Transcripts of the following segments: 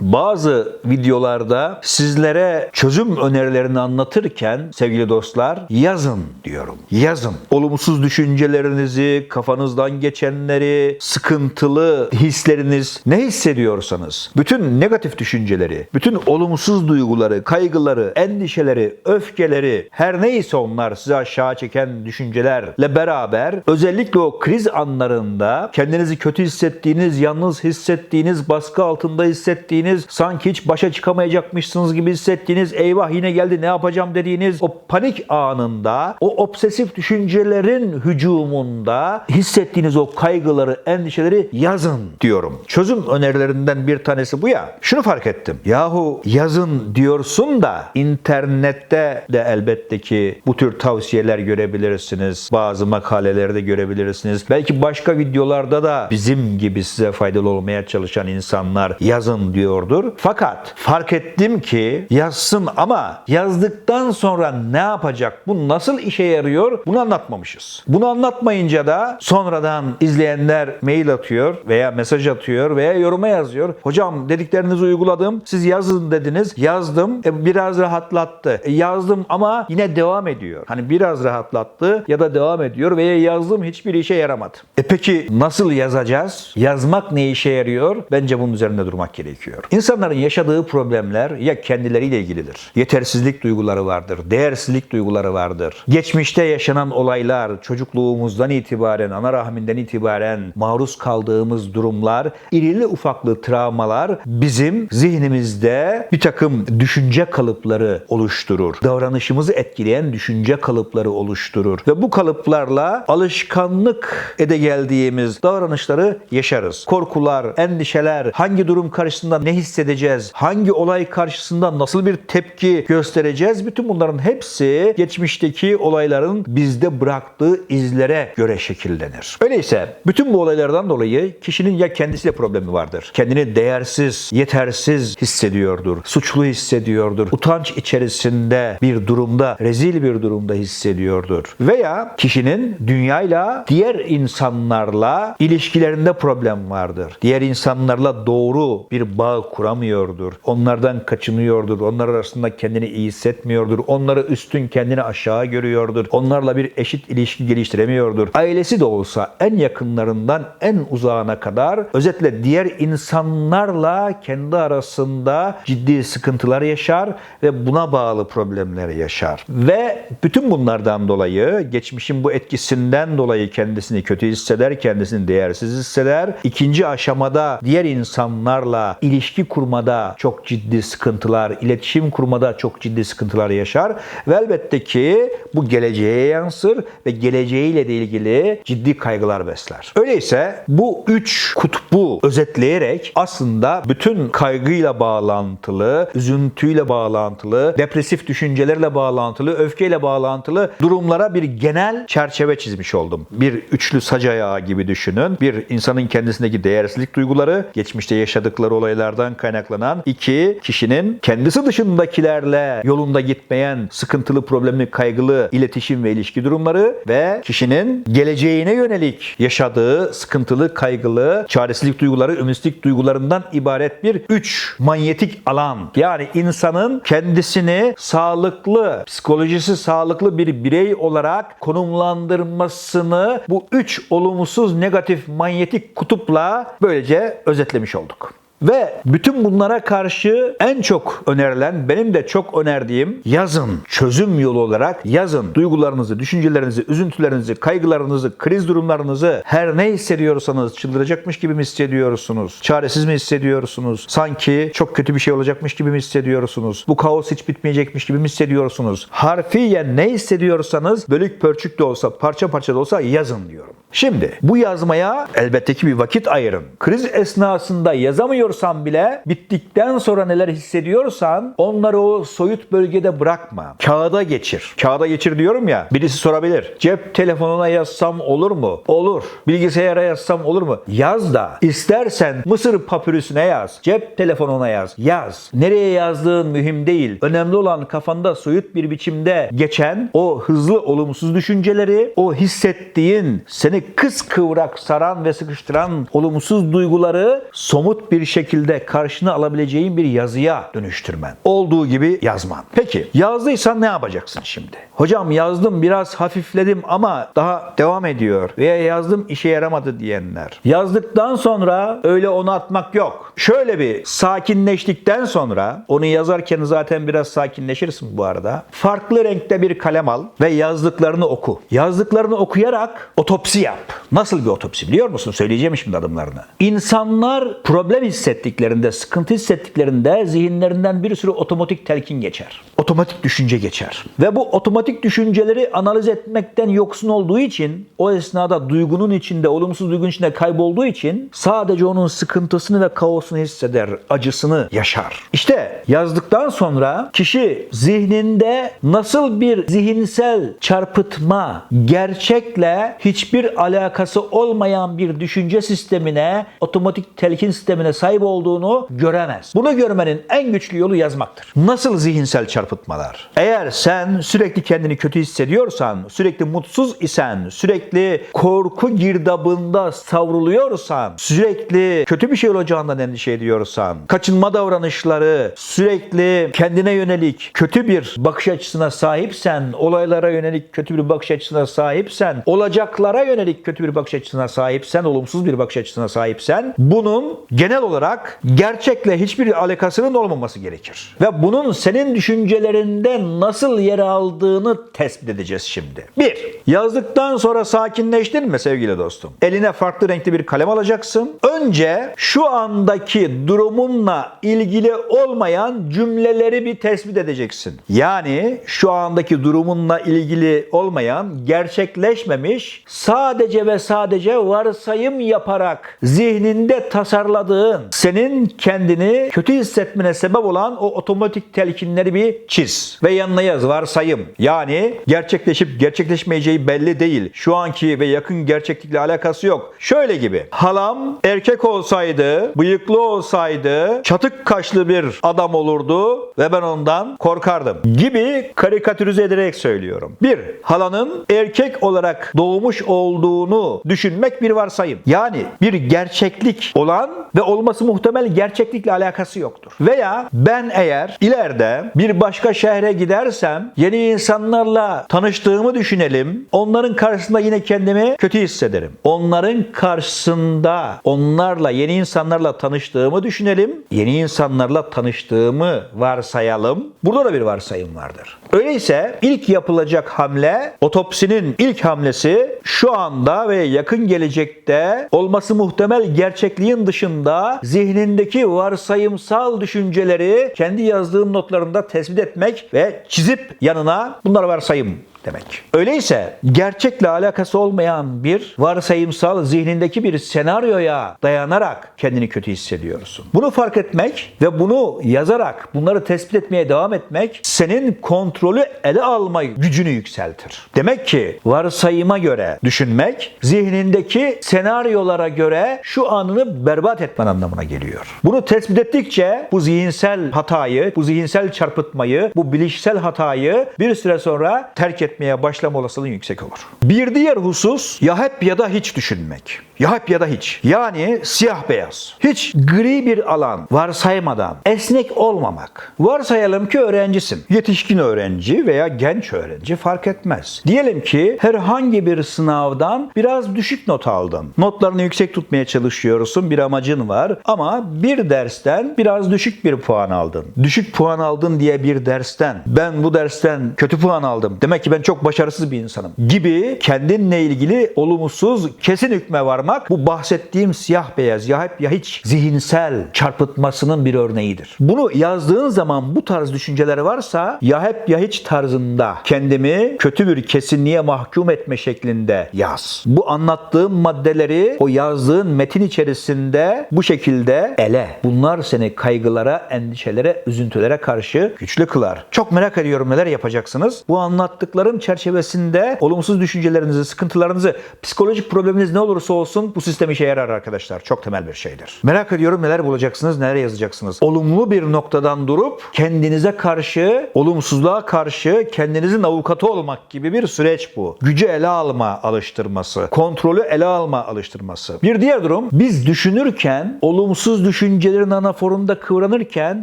Bazı videolarda sizlere çözüm önerilerini anlatırken sevgili dostlar yazın diyorum. Yazın. Olumsuz düşüncelerinizi, kafanızdan geçenleri, sıkıntılı hisleriniz ne hissediyorsanız, bütün negatif düşünceleri, bütün olumsuz duyguları, kaygıları, endişeleri, öfkeleri, her neyse onlar size aşağı çeken düşüncelerle beraber özellikle o kriz anlarında kendinizi kötü hissettiğiniz, yalnız hissettiğiniz, baskı altında hissettiğiniz, sanki hiç başa çıkamayacakmışsınız gibi hissettiğiniz, eyvah yine geldi ne yapacağım dediğiniz o panik anında, o obsesif düşüncelerin hücumunda hissettiğiniz o kaygıları, endişeleri yazın diyorum. Çözüm önerilerinden bir tanesi bu ya. Şunu fark ettim. Yahu yazın diyorsun da internette de elbette ki bu tür tavsiyeler görebilirsiniz. Bazı makaleleri de görebilirsiniz. Belki başka videolarda da bizim gibi size faydalı olmaya çalışan insanlar yazın diyordur. Fakat fark ettim ki yazsın ama yazdıktan sonra ne yapacak? Bu nasıl işe yarıyor? Bunu anlatmamışız. Bunu anlatmayınca da sonradan izleyenler mail atıyor veya mesaj atıyor veya yoruma yazıyor. Hocam dediklerinizi uyguladım. Siz yazın dediniz. Yazdım. E, biraz rahatlattı. E, yazdım ama yine devam ediyor. Hani biraz rahatlattı ya da devam ediyor veya yazdım hiçbir işe yaramadı. E peki nasıl yazacağız? Yazmak ne işe yarıyor? Bence bunun üzerinde durmak gerekiyor. İnsanların yaşadığı problemler ya kendileriyle ilgilidir. Yetersizlik duyguları vardır. Değersizlik duyguları vardır. Geçmişte yaşanan olaylar, çocukluğumuzdan itibaren, ana rahminden itibaren maruz kaldığımız durumlar, irili ufaklı travmalar bizim zihnimizde bir takım düşünce kalıpları oluşturur. Davranışımızı etkileyen düşünce kalıpları oluşturur. Ve bu kalıplarla alışkanlık ede geldiğimiz davranışları yaşarız. Korkular, endişeler, hangi durum karşısında ne hissedeceğiz, hangi olay karşısında nasıl bir tepki göstereceğiz, bütün bunların hepsi geçmişteki olayların bizde bıraktığı izlere göre şekillenir. Öyleyse bütün bu olaylardan dolayı kişinin ya kendisiyle problemi vardır. Kendini değersiz, yetersiz hissediyordur. Suçlu hissediyordur. Utanç içerisinde bir durumda, rezil bir durumda hissediyordur. Veya kişinin dünyayla, diğer insanlarla ilişkilerinde problem vardır. Diğer insanlarla doğru bir bağ kuramıyordur. Onlardan kaçınıyordur. Onlar arasında kendini iyi hissetmiyordur. Onları üstün kendini aşağı görüyordur. Onlarla bir eşit ilişki geliştiremiyordur. Ailesi de olsa en yakınlarından en uzağına kadar özetle diğer insanlarla kendi arasında ciddi sıkıntılar yaşar ve buna bağlı problemler yaşar. Ve bütün bunlardan dolayı geçmişin bu etkisinden dolayı kendisini kötü hisseder, kendisini değersiz hisseder. İkinci aşamada diğer insanlarla ilişki kurmada çok ciddi sıkıntılar, iletişim kurmada çok ciddi sıkıntılar yaşar ve elbette ki bu geleceğe yansır ve geleceğiyle de ilgili ciddi kaygılar besler. Öyleyse bu üç kutbu özetleyerek aslında bütün kaygıyla bağlantılı, üzüntüyle bağlantılı, depresif düşüncelerle bağlantılı, öfkeyle bağlantılı durumlara bir genel çerçeve çizmiş oldum. Bir üçlü sac ayağı gibi düşünün. Bir insanın kendisindeki değersizlik duyguları, geçmişte yaşadıkları olaylardan kaynaklanan. iki kişinin kendisi dışındakilerle yolunda gitmeyen sıkıntılı, problemli, kaygılı iletişim ve ilişki durumları ve kişinin geleceğine yönelik yaşadığı sıkıntılı, kaygılı, çaresizlik duyguları, ümitsizlik duygularından ibaret bir üç manyetik alan. Yani insanın kendisini sağlıklı, psikolojisi sağlıklı bir birey olarak konumlandırmasını bu üç olumsuz negatif manyetik kutupla böylece özetlemiş olduk. Ve bütün bunlara karşı en çok önerilen, benim de çok önerdiğim yazın çözüm yolu olarak yazın duygularınızı, düşüncelerinizi, üzüntülerinizi, kaygılarınızı, kriz durumlarınızı her ne hissediyorsanız çıldıracakmış gibi mi hissediyorsunuz? Çaresiz mi hissediyorsunuz? Sanki çok kötü bir şey olacakmış gibi mi hissediyorsunuz? Bu kaos hiç bitmeyecekmiş gibi mi hissediyorsunuz? Harfiyen ne hissediyorsanız bölük pörçük de olsa, parça parça da olsa yazın diyorum. Şimdi bu yazmaya elbette ki bir vakit ayırın. Kriz esnasında yazamıyorsan bile bittikten sonra neler hissediyorsan onları o soyut bölgede bırakma. Kağıda geçir. Kağıda geçir diyorum ya birisi sorabilir. Cep telefonuna yazsam olur mu? Olur. Bilgisayara yazsam olur mu? Yaz da. İstersen Mısır papürüsüne yaz. Cep telefonuna yaz. Yaz. Nereye yazdığın mühim değil. Önemli olan kafanda soyut bir biçimde geçen o hızlı olumsuz düşünceleri, o hissettiğin seni seni kıskıvrak saran ve sıkıştıran olumsuz duyguları somut bir şekilde karşına alabileceğin bir yazıya dönüştürmen. Olduğu gibi yazman. Peki yazdıysan ne yapacaksın şimdi? Hocam yazdım biraz hafifledim ama daha devam ediyor veya yazdım işe yaramadı diyenler. Yazdıktan sonra öyle onu atmak yok. Şöyle bir sakinleştikten sonra onu yazarken zaten biraz sakinleşirsin bu arada. Farklı renkte bir kalem al ve yazdıklarını oku. Yazdıklarını okuyarak otopsi yap. Nasıl bir otopsi biliyor musun? Söyleyeceğim şimdi adımlarını. İnsanlar problem hissettiklerinde, sıkıntı hissettiklerinde zihinlerinden bir sürü otomatik telkin geçer. Otomatik düşünce geçer. Ve bu otomatik düşünceleri analiz etmekten yoksun olduğu için o esnada duygunun içinde, olumsuz duygunun içinde kaybolduğu için sadece onun sıkıntısını ve kaosunu hisseder, acısını yaşar. İşte yazdıktan sonra kişi zihninde nasıl bir zihinsel çarpıtma, gerçekle hiçbir alakası olmayan bir düşünce sistemine, otomatik telkin sistemine sahip olduğunu göremez. Bunu görmenin en güçlü yolu yazmaktır. Nasıl zihinsel çarpıtmalar? Eğer sen sürekli kendini kötü hissediyorsan, sürekli mutsuz isen, sürekli korku girdabında savruluyorsan, sürekli kötü bir şey olacağından endişe ediyorsan, kaçınma davranışları, sürekli kendine yönelik kötü bir bakış açısına sahipsen, olaylara yönelik kötü bir bakış açısına sahipsen, olacaklara yönelik kötü bir bakış açısına sahipsen, olumsuz bir bakış açısına sahipsen, bunun genel olarak gerçekle hiçbir alakasının olmaması gerekir. Ve bunun senin düşüncelerinde nasıl yer aldığını tespit edeceğiz şimdi. Bir, yazdıktan sonra sakinleştin mi sevgili dostum? Eline farklı renkli bir kalem alacaksın. Önce şu andaki durumunla ilgili olmayan cümleleri bir tespit edeceksin. Yani şu andaki durumunla ilgili olmayan, gerçekleşmemiş, sadece ve sadece varsayım yaparak zihninde tasarladığın, senin kendini kötü hissetmene sebep olan o otomatik telkinleri bir çiz ve yanına yaz varsayım. Yani gerçekleşip gerçekleşmeyeceği belli değil. Şu anki ve yakın gerçeklikle alakası yok. Şöyle gibi. Halam erkek olsaydı, bıyıklı olsaydı, çatık kaşlı bir adam olurdu ve ben ondan korkardım gibi karikatürize ederek söylüyorum. Bir, halanın erkek olarak doğmuş olduğunu düşünmek bir varsayım. Yani bir gerçeklik olan ve olması muhtemel gerçeklikle alakası yoktur. Veya ben eğer ileride bir başka şehre gidersem yeni insanlarla tanıştığımı düşünelim. Onların karşısında yine kendimi kötü hissederim. Onların karşısında onlarla yeni insanlarla tanıştığımı düşünelim. Yeni insanlarla tanıştığımı varsayalım. Burada da bir varsayım vardır. Öyleyse ilk yapılacak hamle otopsinin ilk hamlesi şu anda ve yakın gelecekte olması muhtemel gerçekliğin dışında zihnindeki varsayımsal düşünceleri kendi yazdığım notlarında tespit etmek ve çizip yanına bunlar varsayım demek. Öyleyse gerçekle alakası olmayan bir varsayımsal zihnindeki bir senaryoya dayanarak kendini kötü hissediyorsun. Bunu fark etmek ve bunu yazarak bunları tespit etmeye devam etmek senin kontrolü ele alma gücünü yükseltir. Demek ki varsayıma göre düşünmek zihnindeki senaryolara göre şu anını berbat etmen anlamına geliyor. Bunu tespit ettikçe bu zihinsel hatayı, bu zihinsel çarpıtmayı, bu bilişsel hatayı bir süre sonra terk etmeye başlama olasılığın yüksek olur. Bir diğer husus ya hep ya da hiç düşünmek. Ya hep ya da hiç. Yani siyah beyaz. Hiç gri bir alan varsaymadan esnek olmamak. Varsayalım ki öğrencisin. Yetişkin öğrenci veya genç öğrenci fark etmez. Diyelim ki herhangi bir sınavdan biraz düşük not aldın. Notlarını yüksek tutmaya çalışıyorsun. Bir amacın var ama bir dersten biraz düşük bir puan aldın. Düşük puan aldın diye bir dersten ben bu dersten kötü puan aldım. Demek ki ben çok başarısız bir insanım gibi kendinle ilgili olumsuz kesin hükme varmak bu bahsettiğim siyah beyaz ya hep ya hiç zihinsel çarpıtmasının bir örneğidir. Bunu yazdığın zaman bu tarz düşünceler varsa ya hep ya hiç tarzında kendimi kötü bir kesinliğe mahkum etme şeklinde yaz. Bu anlattığım maddeleri o yazdığın metin içerisinde bu şekilde ele. Bunlar seni kaygılara, endişelere, üzüntülere karşı güçlü kılar. Çok merak ediyorum neler yapacaksınız. Bu anlattıklarım tasarım çerçevesinde olumsuz düşüncelerinizi, sıkıntılarınızı, psikolojik probleminiz ne olursa olsun bu sistem işe yarar arkadaşlar. Çok temel bir şeydir. Merak ediyorum neler bulacaksınız, neler yazacaksınız. Olumlu bir noktadan durup kendinize karşı, olumsuzluğa karşı kendinizin avukatı olmak gibi bir süreç bu. Gücü ele alma alıştırması, kontrolü ele alma alıştırması. Bir diğer durum biz düşünürken, olumsuz düşüncelerin anaforunda kıvranırken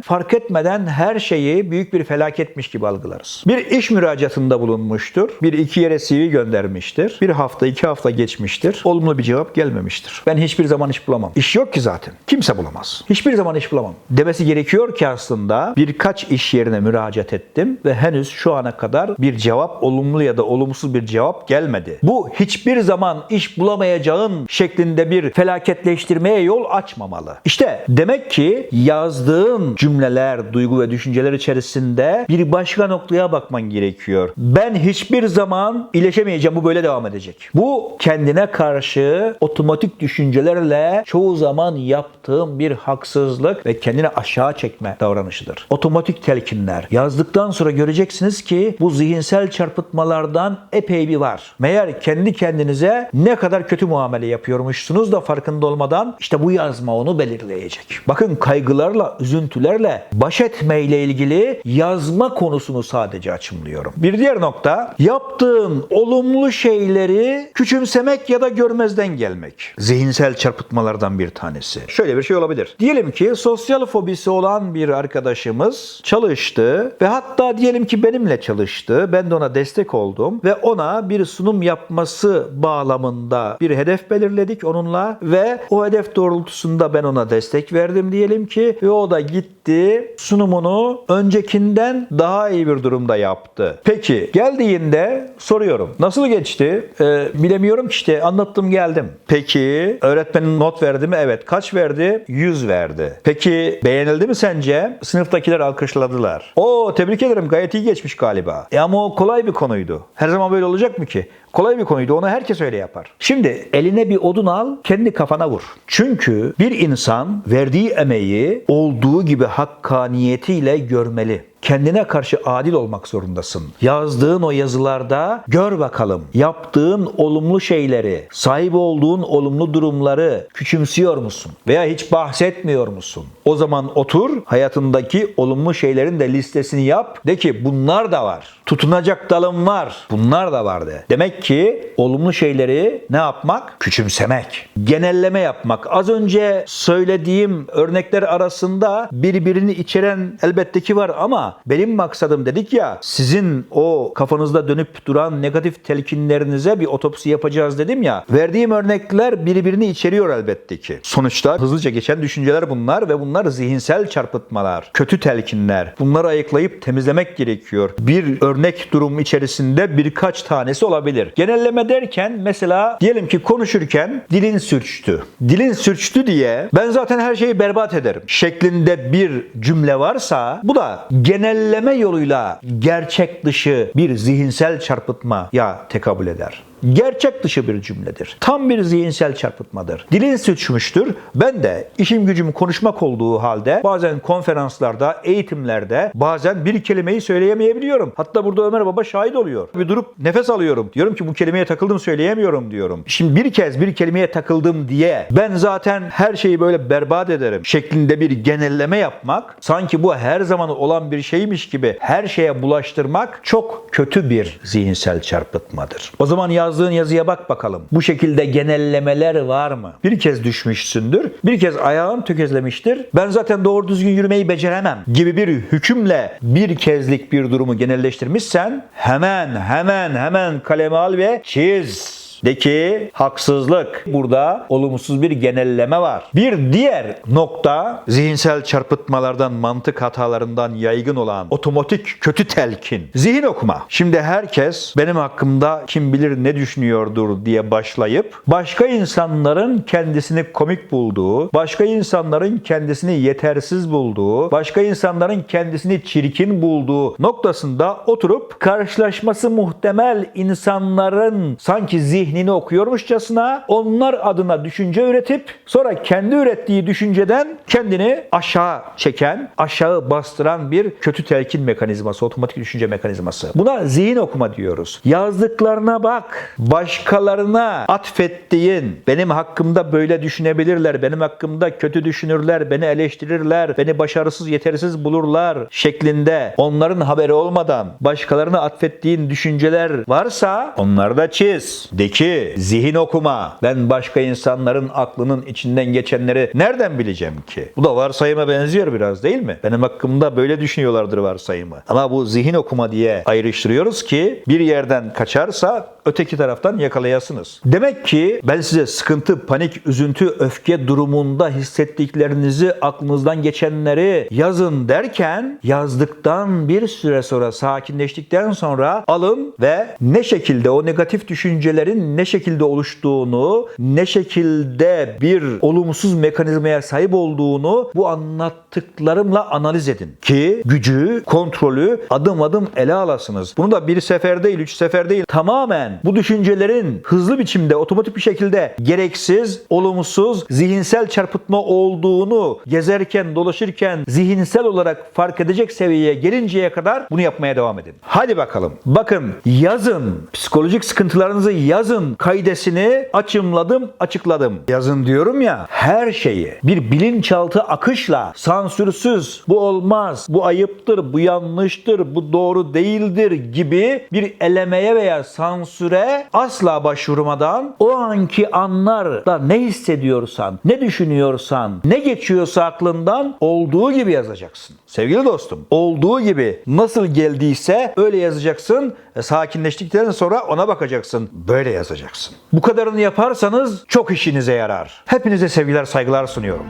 fark etmeden her şeyi büyük bir felaketmiş gibi algılarız. Bir iş müracaatında bulunmuştur. Bir iki yere CV göndermiştir. Bir hafta, iki hafta geçmiştir. Olumlu bir cevap gelmemiştir. Ben hiçbir zaman iş bulamam. İş yok ki zaten. Kimse bulamaz. Hiçbir zaman iş bulamam. Demesi gerekiyor ki aslında birkaç iş yerine müracaat ettim ve henüz şu ana kadar bir cevap olumlu ya da olumsuz bir cevap gelmedi. Bu hiçbir zaman iş bulamayacağın şeklinde bir felaketleştirmeye yol açmamalı. İşte demek ki yazdığın cümleler, duygu ve düşünceler içerisinde bir başka noktaya bakman gerekiyor. Ben hiçbir zaman iyileşemeyeceğim. Bu böyle devam edecek. Bu kendine karşı otomatik düşüncelerle çoğu zaman yaptığım bir haksızlık ve kendini aşağı çekme davranışıdır. Otomatik telkinler. Yazdıktan sonra göreceksiniz ki bu zihinsel çarpıtmalardan epey bir var. Meğer kendi kendinize ne kadar kötü muamele yapıyormuşsunuz da farkında olmadan işte bu yazma onu belirleyecek. Bakın kaygılarla, üzüntülerle baş etmeyle ilgili yazma konusunu sadece açımlıyorum. Bir diğer nokta yaptığın olumlu şeyleri küçümsemek ya da görmezden gelmek. Zihinsel çarpıtmalardan bir tanesi. Şöyle bir şey olabilir. Diyelim ki sosyal fobisi olan bir arkadaşımız çalıştı ve hatta diyelim ki benimle çalıştı. Ben de ona destek oldum ve ona bir sunum yapması bağlamında bir hedef belirledik onunla ve o hedef doğrultusunda ben ona destek verdim diyelim ki ve o da gitti sunumunu öncekinden daha iyi bir durumda yaptı. Peki geldiğinde soruyorum. Nasıl geçti? Ee, bilemiyorum ki işte anlattım geldim. Peki öğretmenin not verdi mi? Evet. Kaç verdi? 100 verdi. Peki beğenildi mi sence? Sınıftakiler alkışladılar. Oo tebrik ederim gayet iyi geçmiş galiba. E ama o kolay bir konuydu. Her zaman böyle olacak mı ki? Kolay bir konuydu. Onu herkes öyle yapar. Şimdi eline bir odun al, kendi kafana vur. Çünkü bir insan verdiği emeği olduğu gibi hakkaniyetiyle görmeli kendine karşı adil olmak zorundasın. Yazdığın o yazılarda gör bakalım yaptığın olumlu şeyleri, sahip olduğun olumlu durumları küçümsüyor musun? Veya hiç bahsetmiyor musun? O zaman otur hayatındaki olumlu şeylerin de listesini yap. De ki bunlar da var. Tutunacak dalım var. Bunlar da var de. Demek ki olumlu şeyleri ne yapmak? Küçümsemek. Genelleme yapmak. Az önce söylediğim örnekler arasında birbirini içeren elbette ki var ama benim maksadım dedik ya sizin o kafanızda dönüp duran negatif telkinlerinize bir otopsi yapacağız dedim ya. Verdiğim örnekler birbirini içeriyor elbette ki. Sonuçta hızlıca geçen düşünceler bunlar ve bunlar zihinsel çarpıtmalar, kötü telkinler. Bunları ayıklayıp temizlemek gerekiyor. Bir örnek durum içerisinde birkaç tanesi olabilir. Genelleme derken mesela diyelim ki konuşurken dilin sürçtü. Dilin sürçtü diye ben zaten her şeyi berbat ederim şeklinde bir cümle varsa bu da genelleme yoluyla gerçek dışı bir zihinsel çarpıtmaya tekabül eder gerçek dışı bir cümledir. Tam bir zihinsel çarpıtmadır. Dilin sıçmıştır. Ben de işim gücüm konuşmak olduğu halde bazen konferanslarda, eğitimlerde bazen bir kelimeyi söyleyemeyebiliyorum. Hatta burada Ömer Baba şahit oluyor. Bir durup nefes alıyorum. Diyorum ki bu kelimeye takıldım söyleyemiyorum diyorum. Şimdi bir kez bir kelimeye takıldım diye ben zaten her şeyi böyle berbat ederim şeklinde bir genelleme yapmak sanki bu her zaman olan bir şeymiş gibi her şeye bulaştırmak çok kötü bir zihinsel çarpıtmadır. O zaman yaz yazdığın yazıya bak bakalım. Bu şekilde genellemeler var mı? Bir kez düşmüşsündür. Bir kez ayağın tökezlemiştir. Ben zaten doğru düzgün yürümeyi beceremem gibi bir hükümle bir kezlik bir durumu genelleştirmişsen hemen hemen hemen kaleme al ve çiz. De ki haksızlık. Burada olumsuz bir genelleme var. Bir diğer nokta zihinsel çarpıtmalardan, mantık hatalarından yaygın olan otomatik kötü telkin. Zihin okuma. Şimdi herkes benim hakkımda kim bilir ne düşünüyordur diye başlayıp başka insanların kendisini komik bulduğu, başka insanların kendisini yetersiz bulduğu, başka insanların kendisini çirkin bulduğu noktasında oturup karşılaşması muhtemel insanların sanki zihni zihnini okuyormuşçasına onlar adına düşünce üretip sonra kendi ürettiği düşünceden kendini aşağı çeken, aşağı bastıran bir kötü telkin mekanizması, otomatik düşünce mekanizması. Buna zihin okuma diyoruz. Yazdıklarına bak. Başkalarına atfettiğin, benim hakkımda böyle düşünebilirler, benim hakkımda kötü düşünürler, beni eleştirirler, beni başarısız, yetersiz bulurlar şeklinde onların haberi olmadan başkalarına atfettiğin düşünceler varsa onları da çiz. De ki zihin okuma. Ben başka insanların aklının içinden geçenleri nereden bileceğim ki? Bu da varsayıma benziyor biraz değil mi? Benim hakkımda böyle düşünüyorlardır varsayımı. Ama bu zihin okuma diye ayrıştırıyoruz ki bir yerden kaçarsa öteki taraftan yakalayasınız. Demek ki ben size sıkıntı, panik, üzüntü, öfke durumunda hissettiklerinizi, aklınızdan geçenleri yazın derken yazdıktan bir süre sonra sakinleştikten sonra alın ve ne şekilde o negatif düşüncelerin ne şekilde oluştuğunu, ne şekilde bir olumsuz mekanizmaya sahip olduğunu bu anlattıklarımla analiz edin. Ki gücü, kontrolü adım adım ele alasınız. Bunu da bir sefer değil, üç sefer değil tamamen bu düşüncelerin hızlı biçimde, otomatik bir şekilde gereksiz, olumsuz, zihinsel çarpıtma olduğunu gezerken, dolaşırken zihinsel olarak fark edecek seviyeye gelinceye kadar bunu yapmaya devam edin. Hadi bakalım. Bakın yazın. Psikolojik sıkıntılarınızı yazın. Kaidesini açımladım, açıkladım. Yazın diyorum ya her şeyi bir bilinçaltı akışla sansürsüz bu olmaz, bu ayıptır, bu yanlıştır, bu doğru değildir gibi bir elemeye veya sansüre asla başvurmadan o anki anlarda ne hissediyorsan, ne düşünüyorsan, ne geçiyorsa aklından olduğu gibi yazacaksın. Sevgili dostum, olduğu gibi nasıl geldiyse öyle yazacaksın. E, Sakinleştikten sonra ona bakacaksın. Böyle yazacaksın. Bu kadarını yaparsanız çok işinize yarar. Hepinize sevgiler, saygılar sunuyorum.